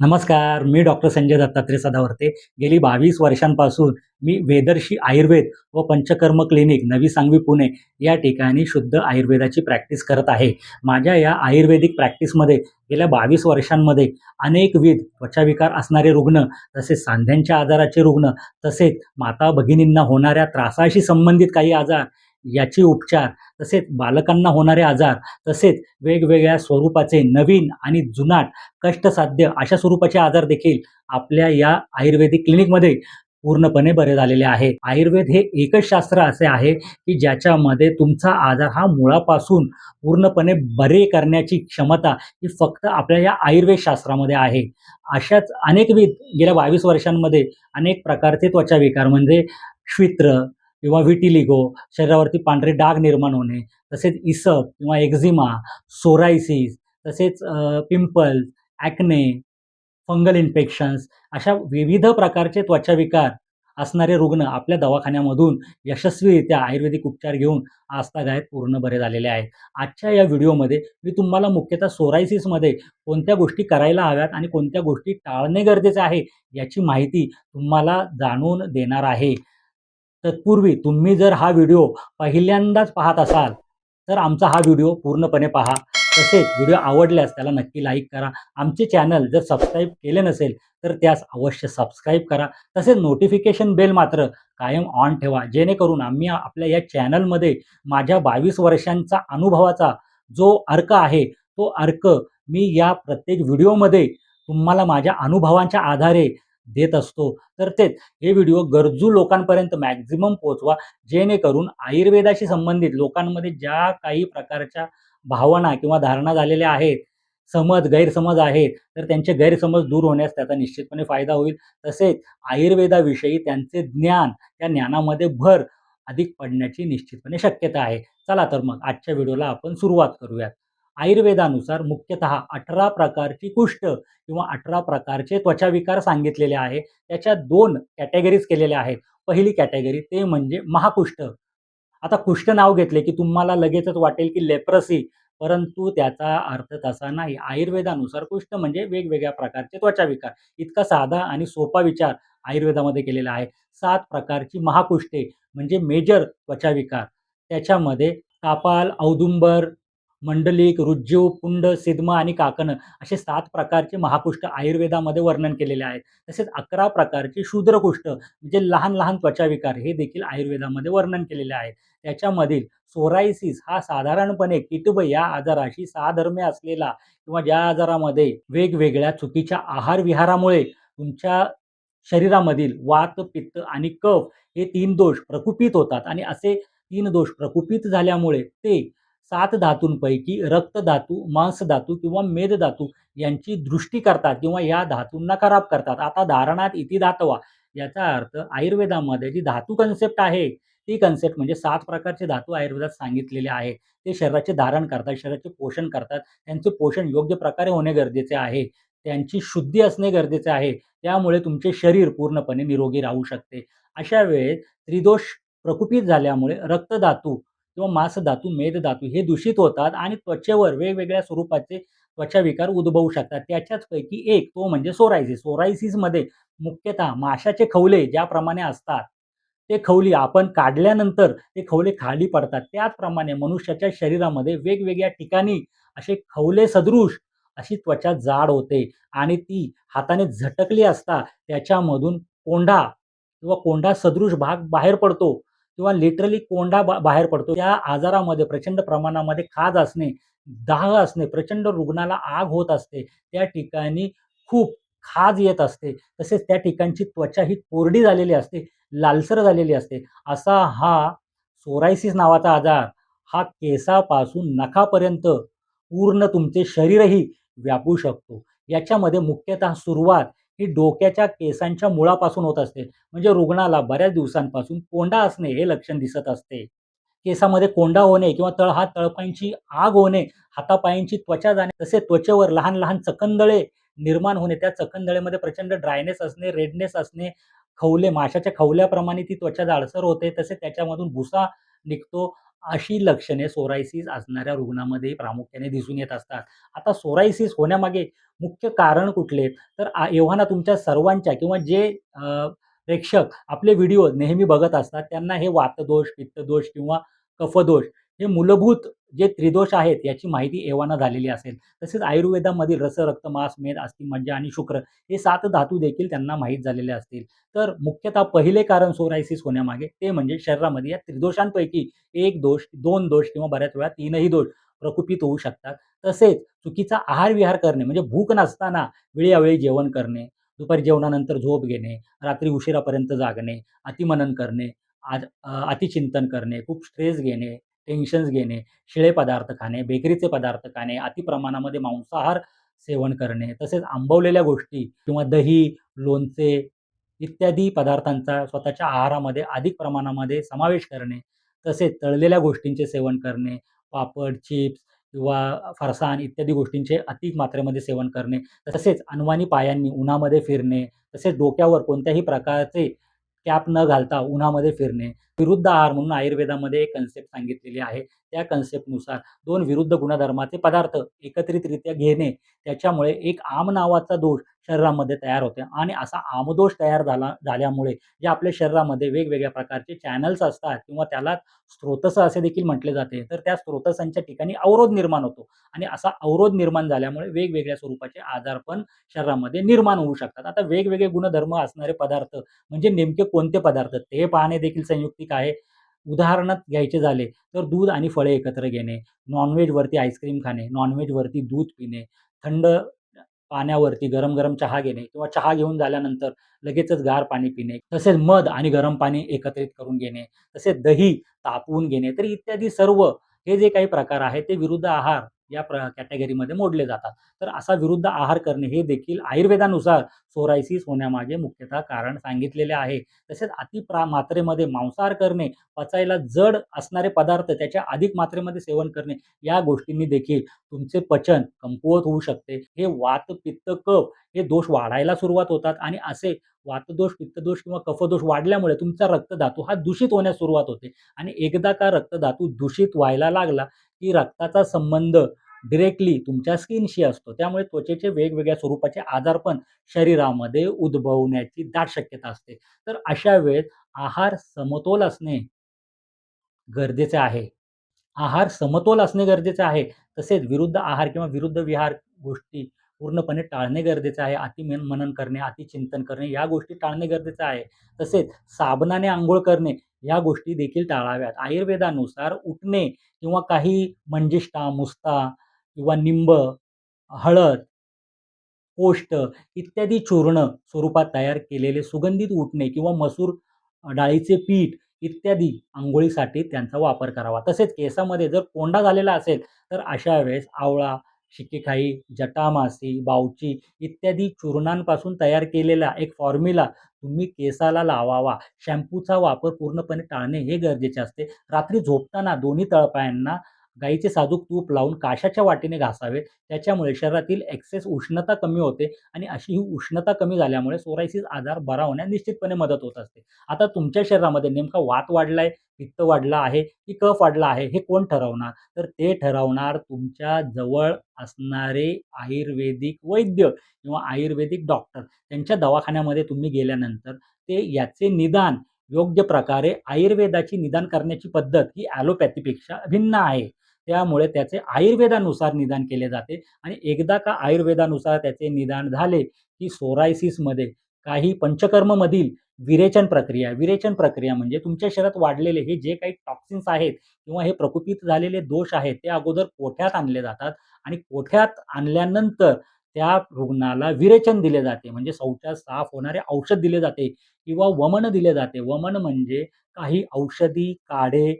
नमस्कार मी डॉक्टर संजय दत्तात्रय सदावर्ते. गेली बावीस वर्षांपासून मी वेदर्शी आयुर्वेद व पंचकर्म क्लिनिक नवी सांगवी पुणे या ठिकाणी शुद्ध आयुर्वेदाची प्रॅक्टिस करत आहे. माझ्या या आयुर्वेदिक प्रॅक्टिसमध्ये गेल्या बावीस वर्षांमध्ये अनेकविध त्वचाविकार असणारे रुग्ण तसेच सांध्यांच्या आजाराचे रुग्ण तसेच माता भगिनींना होणाऱ्या त्रासाशी संबंधित काही आजार याचे उपचार तसेच बालकांना होणारे आजार तसेच वेगवेगळ्या स्वरूपाचे नवीन आणि जुनाट कष्टसाध्य अशा स्वरूपाचे आजार देखील आपल्या या आयुर्वेदिक क्लिनिकमध्ये पूर्णपणे बरे झालेले आहे. आयुर्वेद हे एकच शास्त्र असे आहे की ज्याच्यामध्ये तुमचा आजार हा मुळापासून पूर्णपणे बरे करण्याची क्षमता ही फक्त आपल्या या आयुर्वेद शास्त्रामध्ये आहे. अशाच अनेकविध गेल्या बावीस वर्षांमध्ये अनेक प्रकारचे त्वचा विकार म्हणजे श्वित्र किंवा व्हिटिलिगो शरीरावरती पांढरे डाग निर्माण होणे तसेच इसप किंवा एक्झिमा सोरायसिस तसेच पिंपल ॲक्ने फंगल इन्फेक्शन्स अशा विविध प्रकारचे त्वचाविकार असणारे रुग्ण आपल्या दवाखान्यामधून यशस्वीरित्या आयुर्वेदिक उपचार घेऊन आजतागायत पूर्ण बरे झालेले आहेत. आजच्या या व्हिडिओमध्ये मी तुम्हाला मुख्यतः सोरायसिसमध्ये कोणत्या गोष्टी करायला हव्यात आणि कोणत्या गोष्टी टाळणे गरजेचे आहे याची माहिती तुम्हाला जाणून देणार आहे. तत्पूर्वी तुम्ही जर हा व्हिडिओ पहिल्यांदाच पाहत असाल तर आमचा हा व्हिडिओ पूर्णपणे पहा. तसेच व्हिडिओ आवडल्यास त्याला नक्की लाईक करा. आमचे चॅनल जर सबस्क्राईब केले नसेल तर त्यास अवश्य सबस्क्राईब करा. तसेच नोटिफिकेशन बेल मात्र कायम ऑन ठेवा. जेणेकरून आम्ही आपल्या या चॅनलमध्ये माझ्या बावीस वर्षांचा अनुभवाचा जो अर्क आहे तो अर्क मी या प्रत्येक व्हिडिओमध्ये तुम्हाला माझ्या अनुभवांच्या आधारे देत असतो. तर तेच हे व्हिडिओ गरजू लोकांपर्यंत मॅक्झिमम पोहोचवा जेणेकरून आयुर्वेदाशी संबंधित लोकांमध्ये ज्या काही प्रकारच्या भावना किंवा धारणा झालेल्या आहेत समज गैरसमज आहेत तर त्यांचे गैरसमज दूर होण्यास त्याचा निश्चितपणे फायदा होईल. तसेच आयुर्वेदाविषयी त्यांचे ज्ञान त्या ज्ञानामध्ये भर अधिक पडण्याची निश्चितपणे शक्यता आहे. चला तर मग आजच्या व्हिडिओला आपण सुरुवात करूयात. आयुर्वेदानुसार मुख्यतः अठरा प्रकारची कुष्ठ किंवा अठरा प्रकारचे त्वचाविकार सांगितलेले आहे. त्याच्या दोन कॅटेगरीज केलेल्या आहेत. पहिली कॅटेगरी ते म्हणजे महाकुष्ठ. आता कुष्ठ नाव घेतले की तुम्हाला लगेचच वाटेल की लेप्रसी परंतु त्याचा अर्थ तसा नाही. आयुर्वेदानुसार कुष्ठ म्हणजे वेगवेगळ्या प्रकारचे त्वचाविकार. इतका साधा आणि सोपा विचार आयुर्वेदामध्ये केलेला आहे. सात प्रकारची महाकुष्ठे म्हणजे मेजर त्वचाविकार. त्याच्यामध्ये कापाल औदुंबर मंडलिक रुज्जू पुंड सिद्मा आणि काकण असे सात प्रकारचे महाकुष्ठ आयुर्वेदामध्ये वर्णन केलेले आहेत. तसेच अकरा प्रकारचे शूद्रकुष्ठ म्हणजे लहान लहान त्वचाविकार हे देखील आयुर्वेदामध्ये वर्णन केलेले आहेत. त्याच्यामधील सोरायसिस हा साधारणपणे किटब या आजाराशी साधर्म्य असलेला किंवा ज्या आजारामध्ये वेगवेगळ्या चुकीच्या आहार विहारामुळे तुमच्या शरीरामधील वात पित्त आणि कफ हे तीन दोष प्रकुपित होतात आणि असे तीन दोष प्रकुपित झाल्यामुळे ते सात धातूंपैकी रक्तधातू मांसधातू किंवा मेदधातू यांची दृष्टी करतात किंवा या धातूंना खराब करतात. आता धारणात इति धातवा याचा अर्थ आयुर्वेदामध्ये जी धातू कन्सेप्ट आहे ती कन्सेप्ट म्हणजे सात प्रकारचे धातू आयुर्वेदात सांगितलेले आहे. ते शरीराचे धारण करतात शरीराचे पोषण करतात. त्यांचे पोषण योग्य प्रकारे होणे गरजेचे आहे. त्यांची शुद्धी असणे गरजेचे आहे. त्यामुळे तुमचे शरीर पूर्णपणे निरोगी राहू शकते. अशा वेळेस त्रिदोष प्रकुपित झाल्यामुळे रक्तधातू किंवा मांसधातू मेदधातू हे दूषित होतात आणि त्वचेवर वेगवेगळ्या स्वरूपाचे त्वचा विकार उद्भवू शकतात. त्याच्याचपैकी एक तो म्हणजे सोरायसिस. सोरायसिसमध्ये मुख्यतः माशाचे खवले ज्याप्रमाणे असतात ते खवली आपण काढल्यानंतर ते खवले खाली पडतात. त्याचप्रमाणे मनुष्याच्या शरीरामध्ये वेगवेगळ्या ठिकाणी असे खवले सदृश अशी त्वचा जाड होते आणि ती हाताने झटकली असता त्याच्यामधून कोंढा किंवा कोंढा सदृश भाग बाहेर पडतो. किंवा लिटरली कोंडा बा बाहेर पडतो. त्या आजारामध्ये प्रचंड प्रमाणामध्ये खाज असणे दाह असणे प्रचंड रुग्णाला आग होत असते त्या ठिकाणी खूप खाज येत असते. तसेच त्या ठिकाणची त्वचा ही कोरडी झालेली असते लालसर झालेली असते. असा हा सोरायसिस नावाचा आजार हा केसापासून नखापर्यंत पूर्ण तुमचे शरीरही व्यापू शकतो. याच्यामध्ये मुख्यतः सुरुवात ही डोक्याच्या केसांच्या मुळापासून होत असते. म्हणजे रुग्णाला बऱ्याच दिवसांपासून कोंडा असणे हे लक्षण दिसत असते. केसामध्ये कोंडा होणे किंवा तळहात तळपायांची आग होणे हातापायांची त्वचा जाणे तसे त्वचेवर लहान लहान चकंदळे निर्माण होणे त्या चकंदळेमध्ये प्रचंड ड्रायनेस असणे रेडनेस असणे खवले माशाच्या खवल्याप्रमाणे ती त्वचा जाडसर होते तसे त्याच्यामधून भुसा निघतो अशी लक्षणे सोरायसिस असणाऱ्या रुग्णामध्ये प्रामुख्याने दिसून येत असतात. आता सोरायसिस होण्यामागे मुख्य कारण कुठले? तर एव्हाना तुमच्या सर्वांच्या किंवा जे प्रेक्षक आपले व्हिडिओ नेहमी बघत असतात, त्यांना हे वातदोष, पित्तदोष किंवा कफदोष हे मूलभूत जे त्रिदोष आहेत याची माहिती एव्हाना झालेली असेल. तसेच आयुर्वेदामधील रस, रक्त, मांस, मेद, अस्थि मज्जा आणि शुक्र हे सात धातू देखील त्यांना माहीत झालेले असतील. तर मुख्यतः पहिले कारण सोरायसिस होण्यामागे ते म्हणजे शरीरामध्ये या त्रिदोषांपैकी एक दोष, दोन दोष किंवा बऱ्याच वेळा तीनही दोष प्रकुपित होऊ शकतात. तसेच चुकीचा आहार-विहार करणे म्हणजे भूक नसताना वेळी जेवण करणे, दुपारी जेवणानंतर झोप घेणे, रात्री उशिरापर्यंत जागणे, अतिमनन करणे, आज अतिचिंतन करणे, खूप स्ट्रेस घेणे, टेन्शन्स घेणे, शिळे पदार्थ खाणे, बेकरीचे पदार्थ खाणे, अति प्रमाणामध्ये मांसाहार सेवन करणे, तसेच आंबवलेल्या गोष्टी किंवा दही, लोणचे इत्यादी पदार्थांचा स्वतःच्या आहारामध्ये अधिक प्रमाणामध्ये समावेश करणे, तसेच तळलेल्या गोष्टींचे सेवन करणे, पापड, चिप्स किंवा फरसाण इत्यादी गोष्टींचे अधिक मात्रेमध्ये सेवन करणे, तसेच अनवाणी पायांनी उन्हामध्ये फिरणे, तसेच डोक्यावर कोणत्याही प्रकारचे कॅप न घालता उन्हामध्ये फिरणे, विरुद्ध आहार म्हणून आयुर्वेदामध्ये एक कन्सेप्ट सांगितलेली आहे. त्या कन्सेप्टनुसार दोन विरुद्ध गुणधर्माचे पदार्थ एकत्रितरित्या घेणे, त्याच्यामुळे एक आम नावाचा दोष शरीरामध्ये तयार होते आणि असा आमदोष तयार झाला झाल्यामुळे जे आपल्या शरीरामध्ये वेगवेगळ्या प्रकारचे चॅनल्स असतात किंवा त्याला स्रोतस असे देखील म्हटले जाते. तर त्या स्रोतसांच्या ठिकाणी अवरोध निर्माण होतो आणि असा अवरोध निर्माण झाल्यामुळे वेगवेगळ्या स्वरूपाचे आजार पण शरीरामध्ये निर्माण होऊ शकतात. आता वेगवेगळे गुणधर्म असणारे पदार्थ म्हणजे नेमके कोणते पदार्थ ते पाहणे देखील संयुक्तिक आहे. उदाहरणात घ्यायचे झाले तर दूध आणि फळे एकत्र घेणे, नॉनव्हेजवरती आईस्क्रीम खाणे, नॉनव्हेजवरती दूध पिणे, थंड पाण्यावरती गरम-गरम चहा घेणे किंवा चहा घेऊन झाल्यानंतर लगेचच गार पाणी पिणे, तसेच मध आणि गरम पाणी एकत्रित करून घेणे, तसेच दही तापवून घेणे. तर इत्यादी सर्व हे जे काही प्रकार आहेत ते विरुद्ध आहार या प्र कॅटेगरीमध्ये मोडले जातात. तर असा विरुद्ध आहार करणे हे देखील आयुर्वेदानुसार सोरायसिस होण्यामागे मुख्यतः कारण सांगितलेले आहे. तसेच अति प्रा मात्रेमध्ये मांसाहार करणे, पचायला जड असणारे पदार्थ त्याच्या अधिक मात्रेमध्ये सेवन करणे, या गोष्टींनी देखील तुमचे पचन कमकुवत होऊ शकते. हे वात, पित्त, कफ हे दोष वाढायला सुरुवात होतात आणि असे वातदोष, पित्तदोष किंवा कफदोष वाढल्यामुळे तुमचा रक्तधातू हा दूषित होण्यास सुरुवात होते आणि एकदा का रक्तधातू दूषित व्हायला लागला, की रक्ताचा संबंध डिरेक्टली तुमच्या स्किनशी असतो. त्यामुळे त्वचेचे वेगवेगळ्या स्वरूपाचे आजार पण शरीरामध्ये उद्भवण्याची दाट शक्यता असते. तर अशा वेळेस आहार समतोल असणे गरजेचे आहे. आहार समतोल असणे गरजेचे आहे. तसेच विरुद्ध आहार किंवा विरुद्ध विहार गोष्टी पूर्णपणे टाळणे गरजेचे आहे. अतिमन मनन करणे, अति चिंतन करणे या गोष्टी टाळणे गरजेचं आहे. तसेच साबणाने आंघोळ करणे या गोष्टी देखील टाळाव्यात. आयुर्वेदानुसार उठणे किंवा काही मंजिष्ठा, मुस्ता किंवा निंब, हळद, कोष्ट इत्यादी चूर्ण स्वरूपात तयार केलेले सुगंधित उठणे किंवा मसूर डाळीचे पीठ इत्यादी आंघोळीसाठी त्यांचा वापर करावा. तसेच केसामध्ये जर कोंडा झालेला असेल, तर अशा वेळेस आवळा, शिकेखाई जटामासी, बावची इत्यादी चूर्णांपासून तयार केलेला एक फॉर्म्युला तुम्ही केसाला लावावा. शॅम्पूचा वापर पूर्णपणे टाळणे हे गरजेचे असते. रात्री झोपताना दोन्ही तळपायांना गाईचे साजूक तूप लावून काशाच्या वाटीने घासावे. त्याच्यामुळे शरीरातील एक्सेस उष्णता कमी होते आणि अशी ही उष्णता कमी झाल्यामुळे सोरायसिस आजार बरा होण्यास निश्चितपणे मदत होत असते. आता तुमच्या शरीरामध्ये नेमका वात वाढलाय, पित्त वाढला आहे, की कफ वाढला आहे हे कोण ठरवणार? तर ते ठरवणार तुमच्या जवळ असणारे आयुर्वेदिक वैद्य किंवा आयुर्वेदिक डॉक्टर. त्यांच्या दवाखान्यामध्ये तुम्ही गेल्यानंतर ते याचे निदान योग्य प्रकारे आयुर्वेदाची निदान करण्याची पद्धत ही ॲलोपॅथीपेक्षा भिन्न आहे. त्यामुळे त्याचे आयुर्वेदानुसार निदान केले जाते आणि एकदा का आयुर्वेदानुसार त्याचे निदान झाले, की सोरायसिसमध्ये काही पंचकर्ममधील विरेचन प्रक्रिया विरेचन प्रक्रिया म्हणजे तुमच्या शरीरात वाढलेले हे जे काही टॉक्सिन्स आहेत किंवा हे प्रकुपित झालेले दोष आहेत, ते अगोदर कोठ्यात आणले जातात आणि कोठ्यात आणल्यानंतर त्या रुग्णाला विरेचन दिले जाते. म्हणजे शौचास साफ होणारे औषध दिले जाते किंवा वमन दिले जाते. वमन म्हणजे काही औषधी काढे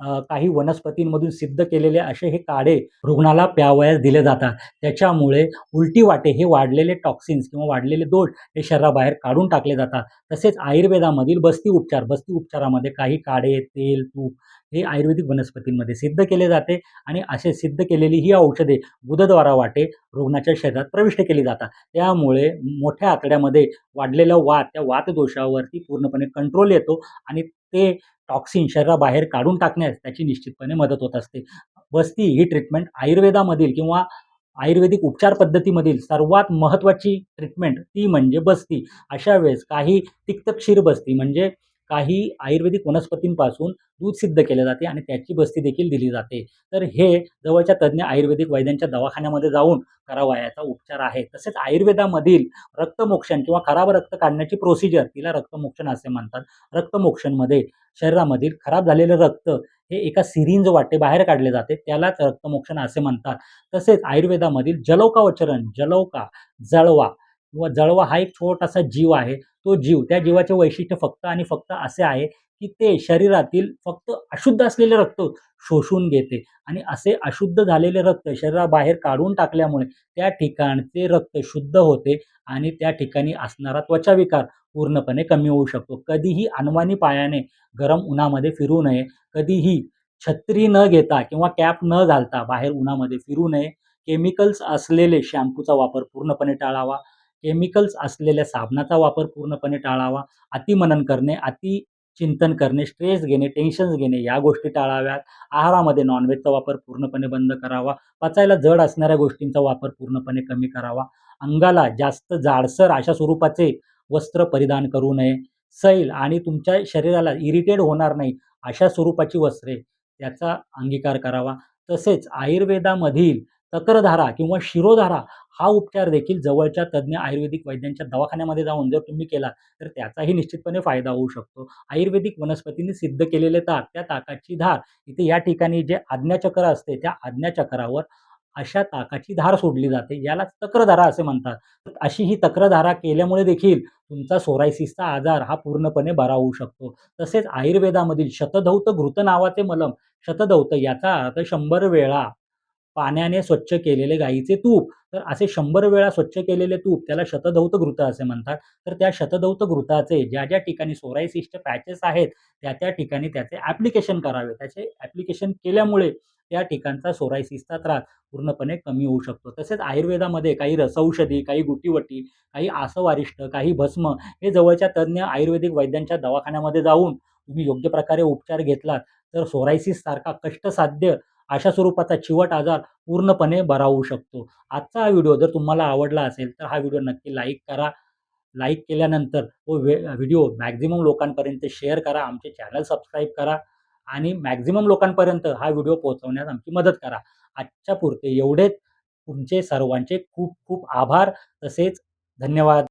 काही वनस्पतींमधून सिद्ध केलेले असे हे काढे रुग्णाला प्यावयास दिले जातात. त्याच्यामुळे उलटी वाटे हे वाढलेले टॉक्सिन्स किंवा वाढलेले दोष हे शरीराबाहेर काढून टाकले जातात. तसेच आयुर्वेदामधील बस्ती उपचार, बस्ती उपचारामध्ये काही काढे, तेल, तूप हे आयुर्वेदिक वनस्पतींमध्ये सिद्ध केले जाते आणि असे सिद्ध केलेली ही औषधे गुदद्वारा वाटे रुग्णाच्या शरीरात प्रविष्ट केली जातात. त्यामुळे मोठ्या आतड्यामध्ये वाढलेला वात, त्या वातदोषावरती पूर्णपणे कंट्रोल येतो आणि ते टॉक्सिन शरीराबाहेर काढून टाकण्यास त्याची निश्चितपणे मदत होत असते. बस्ती ही ट्रीटमेंट आयुर्वेदामधील किंवा आयुर्वेदिक उपचार पद्धतीमधील सर्वात महत्त्वाची ट्रीटमेंट ती म्हणजे बस्ती. अशा वेळेस काही तिक्तक्षीर बस्ती म्हणजे काही आयुर्वेदिक वनस्पतींपासून दूध सिद्ध केले जाते आणि त्याची बस्ती देखील दिली जाते. तर हे जवळच्या तज्ज्ञ आयुर्वेदिक वैद्यांच्या दवाखान्यामध्ये जाऊन करावयाचा उपचार आहे. तसेच आयुर्वेदामधील रक्तमोक्षण किंवा खराब रक्त काढण्याची प्रोसिजर तिला रक्तमोक्षण असे म्हणतात. रक्तमोक्षणमध्ये शरीरामधील खराब झालेलं रक्त हे एका सिरिंज वाटे बाहेर काढले जाते. त्यालाच रक्तमोक्षण असे म्हणतात. तसेच आयुर्वेदामधील जलौकावचरण जलौका जळवा किंवा जळवा हा एक छोटासा जीव आहे. तो जीव त्या जीवाचे वैशिष्ट्य फक्त आणि फक्त असे आहे की ते शरीरातील फक्त अशुद्ध असलेले रक्त शोषून घेते. आणि असे अशुद्ध झालेले रक्त शरीराबाहेर काढून टाकल्यामुळे त्या ठिकाणचे रक्त शुद्ध होते आणि त्या ठिकाणी असणारा त्वचाविकार पूर्णपणे कमी होऊ शकतो. कधीही अनवाणी पायाने गरम उन्हामध्ये फिरू नये. कधीही छत्री न घेता किंवा कॅप न घालता बाहेर उन्हामध्ये फिरू नये. केमिकल्स असलेले शॅम्पूचा वापर पूर्णपणे टाळावा. केमिकल्स असलेल्या साबणाचा वापर पूर्णपणे टाळावा. अतिमनन करणे अति चिंतन करणे स्ट्रेस घेणे टेन्शन्स घेणे या गोष्टी टाळाव्यात. आहारामध्ये नॉनव्हेजचा वापर पूर्णपणे बंद करावा. पचायला जड असणाऱ्या गोष्टींचा वापर पूर्णपणे कमी करावा. अंगाला जास्त जाडसर अशा स्वरूपाचे वस्त्र परिधान करू नये. सैल आणि तुमच्या शरीराला इरिटेट होणार नाही अशा स्वरूपाची वस्त्रे त्याचा अंगीकार करावा. तसेच आयुर्वेदामधील तक्रधारा किंवा शिरोधारा हा उपचार देखील जवळच्या तज्ज्ञ आयुर्वेदिक वैद्यांच्या दवाखान्यामध्ये जाऊन जर तुम्ही केला तर त्याचाही निश्चितपणे फायदा होऊ शकतो. आयुर्वेदिक वनस्पतींनी सिद्ध केलेले ताक त्या ताकाची धार इथे या ठिकाणी जे आज्ञाचक्र असते त्या आज्ञाचक्रावर अशा ताकाची धार सोडली जाते. याला तक्रधारा असे म्हणतात. अशी ही तक्रधारा केल्यामुळे देखील तुमचा सोरायसिसचा आजार हा पूर्णपणे बरा होऊ शकतो. तसेच आयुर्वेदामधील शतधौत घृत नावाचे मलम शतधौत याचा अर्थ शंभर वेळा पाण्याने स्वच्छ केलेले गाईचे तूप. तर असे शंभर वेळा स्वच्छ केलेले तूप त्याला शतधौत घृत असे म्हणतात. तर त्या शतधौत घृताचे ज्या ज्या ठिकाणी सोरायसिसचे पॅचेस आहेत त्या त्या ठिकाणी त्याचे ॲप्लिकेशन करावे. त्याचे ॲप्लिकेशन केल्यामुळे त्या ठिकाणचा सोरायसिसचा त्रास पूर्णपणे कमी होऊ शकतो. तसेच आयुर्वेदामध्ये काही रसौषधी काही गुटीवटी काही आसवारिष्ट काही भस्म हे जवळच्या तज्ज्ञ आयुर्वेदिक वैद्यांच्या दवाखान्यामध्ये जाऊन तुम्ही योग्य प्रकारे उपचार घेतलात तर सोरायसिससारखा कष्टसाध्य अशा स्वरूपाचा चिवट आजार पूर्णपणे बरा होऊ शकतो. आजचा हा व्हिडिओ जर तुम्हाला आवडला असेल तर हा व्हिडिओ नक्की लाईक करा. लाईक केल्यानंतर तो व्हिडिओ मॅक्झिमम लोकांपर्यंत शेअर करा. आमचे चॅनल सबस्क्राईब करा आणि मॅक्झिमम लोकांपर्यंत हा व्हिडिओ पोहोचवण्यास आमची मदत करा. आजच्या पुरते एवढेच. तुमचे सर्वांचे खूप खूप आभार. तसेच धन्यवाद.